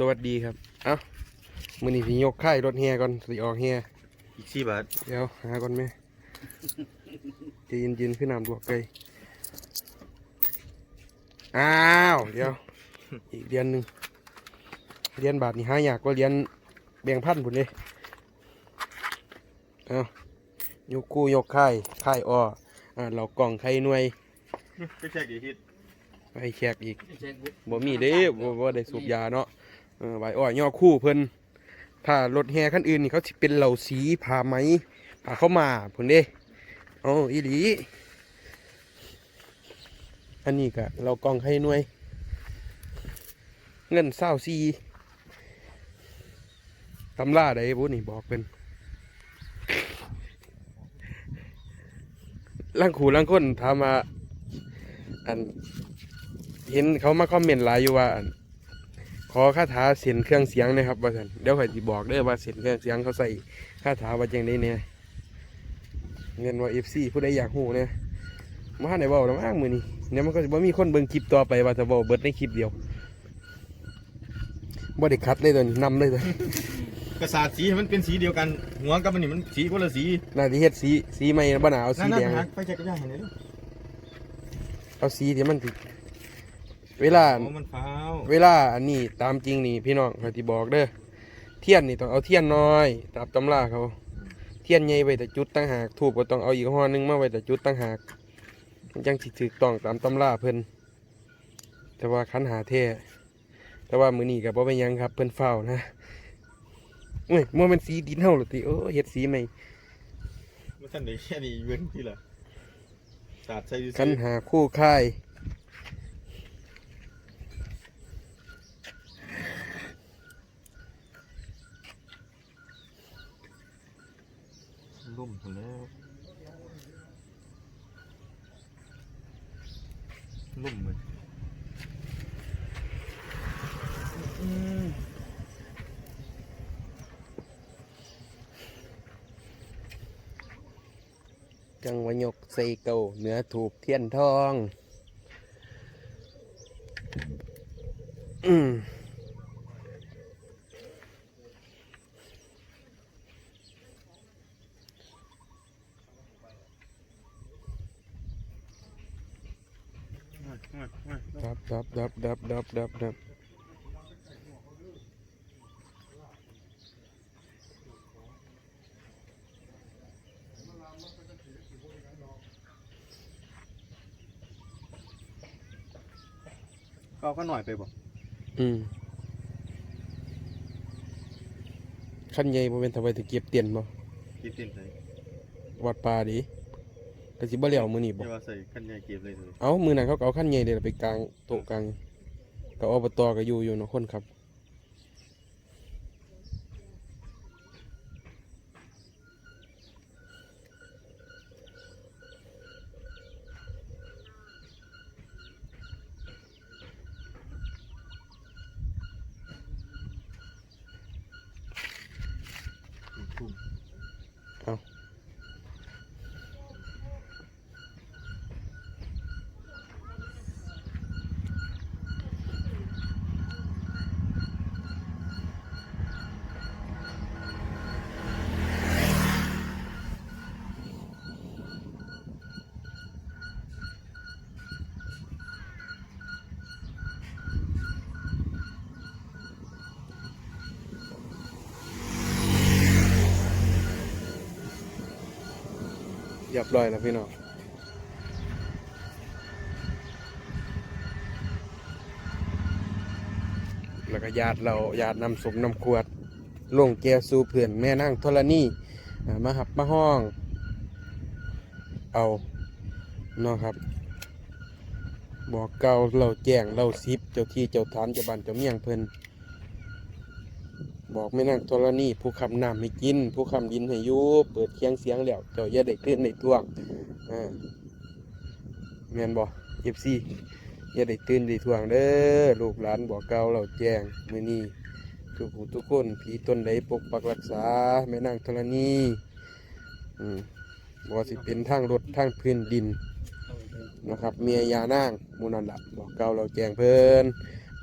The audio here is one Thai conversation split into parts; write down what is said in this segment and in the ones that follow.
สวัสดีครับ เอ้ามือนี้พี่ยกค่ายรถเฮียก่อนสิออกเฮียอีกสี่บาทเดี๋ยวหาก่อนแม่ใจะเย็นๆขึ้นน้ำลวกไก่อ้าวเดี๋ยว อีกเดือนหนึ่งเรียนบาทนี่หายากกว่าเรียนแบ่งพันผุนเลยเอ้ายกคู่ยกค่ายค่ายอ้ออ่าเรากล่องไข่หน่วยไปเช็คกี่ฮิตไปแขกอีกบ่มีเด้บ่บ่ได้สูบยาเนาะเออ ใบอ้อยย่อคู่เพิ่นถ้ารถแห่คันอื่นนี่เขาสิเป็นเหล่าสีผ้าไหมผ้าเข้ามาพุ่นเด้อ๋ออีหลีอันนี้ก็เรากองให้หน่วย เงินเศร้าซีตำล่าได้บุนี่บอกเป็นลังขู่ลังคนถามมาอัน เห็นเขามาคอมเมนต์หลายอยู่ว่า อั่นขอคาถาเสียนเครื่องเสียงหนะครับว่าสันเดี๋ยวข่อยสิบอกเด้อว่าเสียนเครื่องเสียงเขาใส่คาถาว่าจังไดเนี่ยเงินว่าเอฟซีผู้ใดอยากหูเนี่ยมาในเว้าแล้วมั้งมือนี้เนี่ยมันก็จะบ่มีคนเบิ่งคลิปต่อไปว่าจะเว้าเบิดในคลิปเดียวบ่ได้คัดเลยตัวนี้นำเลยตัวกระสาดสีให้มันเป็นสีเดียวกัน หัวกับมันนี่มันสีคนละสีน่าจะเฮ็ดสีสีใหม่บ่น่าเอาสีนั่นแดงๆหักไปเช็คก็ได้เห็นไหมลูกเอาสีที่มันติเวลาโอ้มันฟ้าว เวลาอันนี้ตามจริงนี่พี่น้องเขาที่บอกเด้อเทียนนี่ต้องเอาเทียนน้อยตามตำราเขา เทียนใหญ่ไว้แต่จุดตั้งหากถูกก็ต้องเอาอีกห่อหนึงมาไว้แต่จุดตั้งหากมันจังสิถูกต้องตามตำราเพิ่นแต่ว่าคันหาเท่แต่ว่ามือนี้กับบ่เป็นหยังครับเพิ่นเฝ้านะเอ้ยมันเป็นสีดินเฮาหรือติโอ้เฮ็ดสีใหม่มันท่านไหนแค่นี้เว้นที่ละสาดใส่ดูคันหาคู่ค่าย ลุ่มถึงแล้วลุ่มเลยจังหวยกใส่เก่าเหนือถูกเทียนทอง อืม ดับดับดับดับดับดับดับเขาก็หน่อยไปบ่อืมขั้นใหญ่บ่เป็นทำไมถึงเก็บเตียนบ่กินเต็มใส่วัดป่าดิ ก็สิบ่แล้วมื้อนี้บ่ไม่ว่าใส่ขั้นใหญ่เก็บเลยเลยเอ้ามื้อนั้นเขาก็เอาขั้นใหญ่เด้ล่ะไปกลางโต๊ะกลางก็อบตก็อยู่อยู่เนาะคนครับ ทุ่มเรียบร้อยแล้วพี่น้องแล้วก็ญาติเราญาตินำสมนำขวด ลงแก้วสู่เพื่อนแม่นั่งธรณีมาหับมาห้อง เอาเนาะครับ บอกเก่าเราแจ้งเราซิบเจ้าที่เจ้าฐานเจ้าบ้านเจ้าเมียงเพิ่อน บอกไม่นั่งธรณีผู้คำนำให้กิน ผู้คำดินให้ยูเปิดเคียงเสียงแล้วเจ้าอย่าได้ตื่นได้ท่วงอ่าแม่นบ่เอฟซีอย่าได้ตื่นได้ทวงเด้อลูกหลานบอกเก่าเราแจ้งมือนี้ทุกผู้ทุกคนผีต้นใดปกปักรักษาแม่นางธรณีอืมบ่ว่าสิเป็นทางรถทางพื้นดินนะครับ เมียยานางมูนันละบอกเก่าเราแจ้งเพิ่น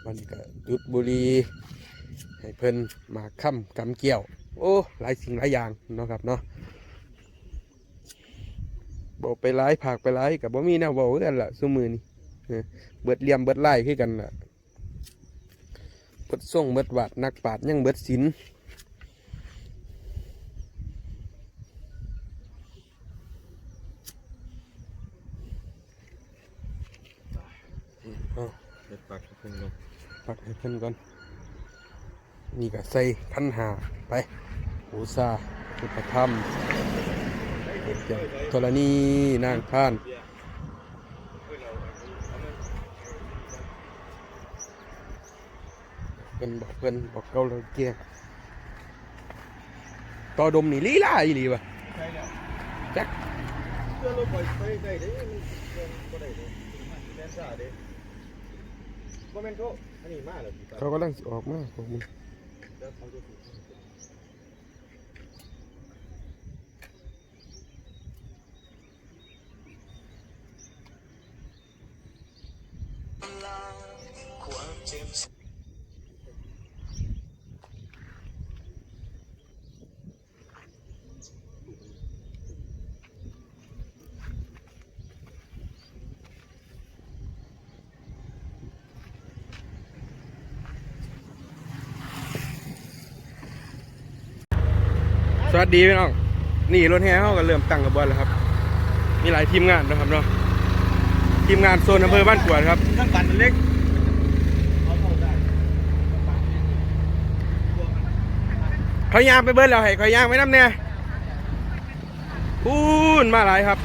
มันก็จุดบุรี ให้เพิ่นมาค่ำกำเกี่ยว โอ้หลายสิ่งหลายอย่างเนาะครับเนาะบอกไปหลายผากไปหลายกับบ่มีแนวบอกกันล่ะซุมือนี่เบิดเลี่ยมเบิดไล่คือกันล่ะเบิดส่งเบิดวาดนักปาดยังเบิดศิลป์เอาเด็ดปากเพิ่งลงปักให้เพิ่นก่อน นี่ก็ใส่พันหาไปอุซาพุทธธรรมเจ้าธรณีนางท่านเพิ่นบอกเพิ่นบอกเกาเราเกียงต่อดมนี่ลีลาอีหลีวะใช่แล้วจักเพื่อนเราปล่อยไปได้เด้มันเดินบ่ได้เด้แม่นซ่าเด้บ่แม่นเขาอันนี้มาแล้วพี่เขากำลังสิออกมาของมึง เดี๋ยว สวัสดีพี่น้อง นี่รถแห่เขาก็เริ่มตั้งกระบวนแล้วครับ มีหลายทีมงานนะครับเนาะ ทีมงานโซนอำเภอบ้านกวดครับทั้งปันมันเล็กเอาเข้าได้เขายางไปเบิ้ลแล้วให้เขายางไปน้ำเนี่ยพูนมาหลายครับ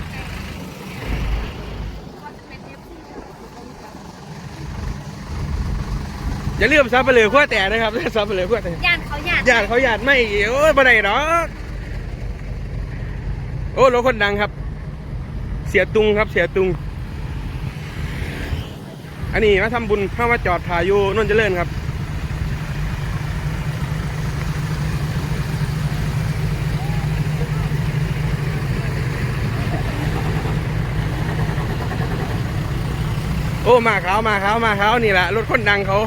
อย่าลืมซับไปเลยขั้วแต่นะครับซับไปเลยขั้วแต่ย่านเขาย่านญาติเขาญาติไม่อีกโอ้ยบ่ได้ดอกโอ้รถคนดังครับ เสียตุงครับ เสียตุง อันนี้มาทำบุญเข้ามาจอดถ่ายอยู่นนท์เจริญครับโอ้มาเขามาเขามาเขานี่แหละรถคนดังเขา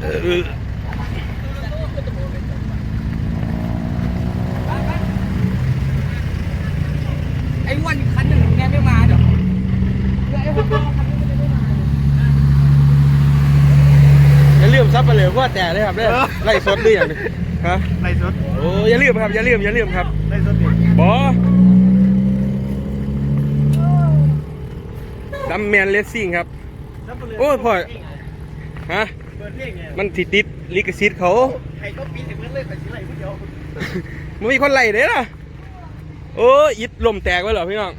เออ ไอ้วันคันหนึ่งแกไม่มาเดี๋ยวไอ้วันคันนึงไม่มา อย่าลืม ซับไปเลยว่าแต่เลยครับเด้อไล่สดด้วยอย่างนี้ฮะในสุดโอ้อย่าลืมครับอย่าลืมอย่าลืมครับในสุดนี่บอดัมแมนเลสซิ่งครับโอ้ยพ่อ ฮะเปิดเพลงไงมันติดติดลิขสิทธิ์เขา ใครก็ปีนถึงเมื่อเลยแต่สิไรผู้เดียวมันมีคนไล่เด้ล่ะโอ้ยอิดลมแตกไว้เหรอพี่น้อง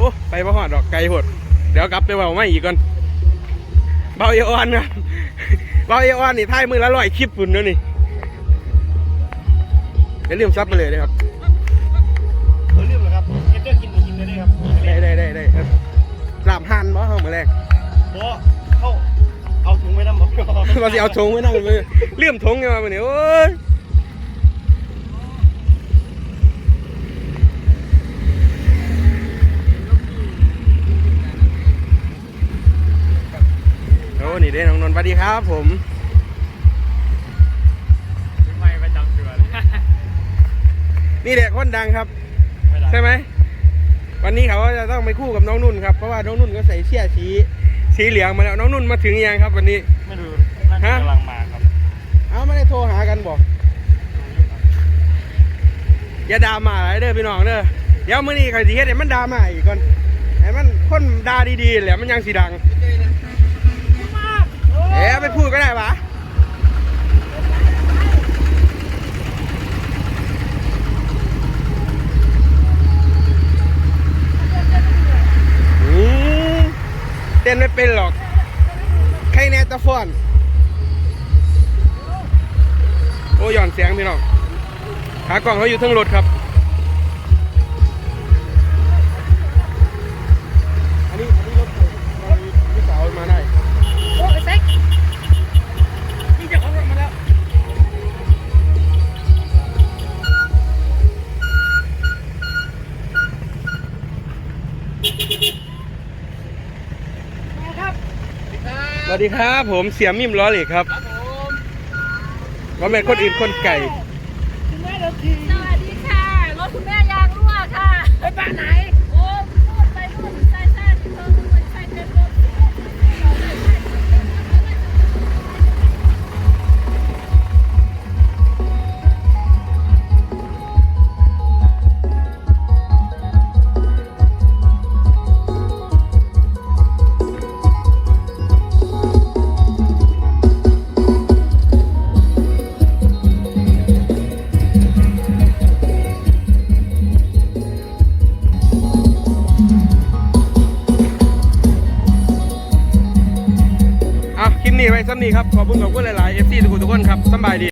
อ้ไปบ่หอดดอกไกลโหดเดี๋ยวกลับไปเบาไม่อีกก่อนเบาเยาอ่อนครับเบาเยาอ่อนนี่ท้ายมือละร้อยคลิปฝุ่นเด้อนี่อย่าลืมซับมาเลยนะครับเขาลืมแล้วครับเฮ็ดเจ้ากินมากินได้เลยครับได้ได้ได้ได้ครับลาบหันบ่ห้องมาแรกบ่เข้าเอาถุงไว้นำบ่ว่าสิเอาทงไว้นั่งเลยเลื่อมทงไงมาวันนี้โอ้ย นี่เด้น้องนนท์สวัสดีครับผมไม่ประจำตัวเลยนี่แหละคนดังครับ ใช่ไหม วันนี้เขาก็จะต้องไปคู่กับน้องนุ่นครับ เพราะว่าน้องนุ่นก็ใส่เสื้อสีสีเหลืองมาแล้ว น้องนุ่นมาถึงยังครับ วันนี้ ไม่ดูน่าจะกำลังมาครับเอาไม่ได้โทรหากันบอกอย่าด่ามาอะไรเด้อพี่น้องเด้อเดี๋ยวมื้อนี้ใครสิเฮ็ดให้มันด่ามาอีกก่อนให้มันคนด่าดีๆแหละมันยังสิดัง เอ๊ะไปพูดก็ได้ปะอืมเต้นไม่เป็นหรอก ใครแน่ตะฟอน โอ้ย่อนเสียงพี่น้องขากล่องเขาอยู่ทั้งรถครับ วัสดีครับ ผมเสียมิมล้อเหล็กครับครับผมว่าแม่นคนอื่นคนไก่ ซ้ำนี้ครับ ขอบคุณขอบคุณหลายๆ FC ทุกคนทุกคนครับสบายดี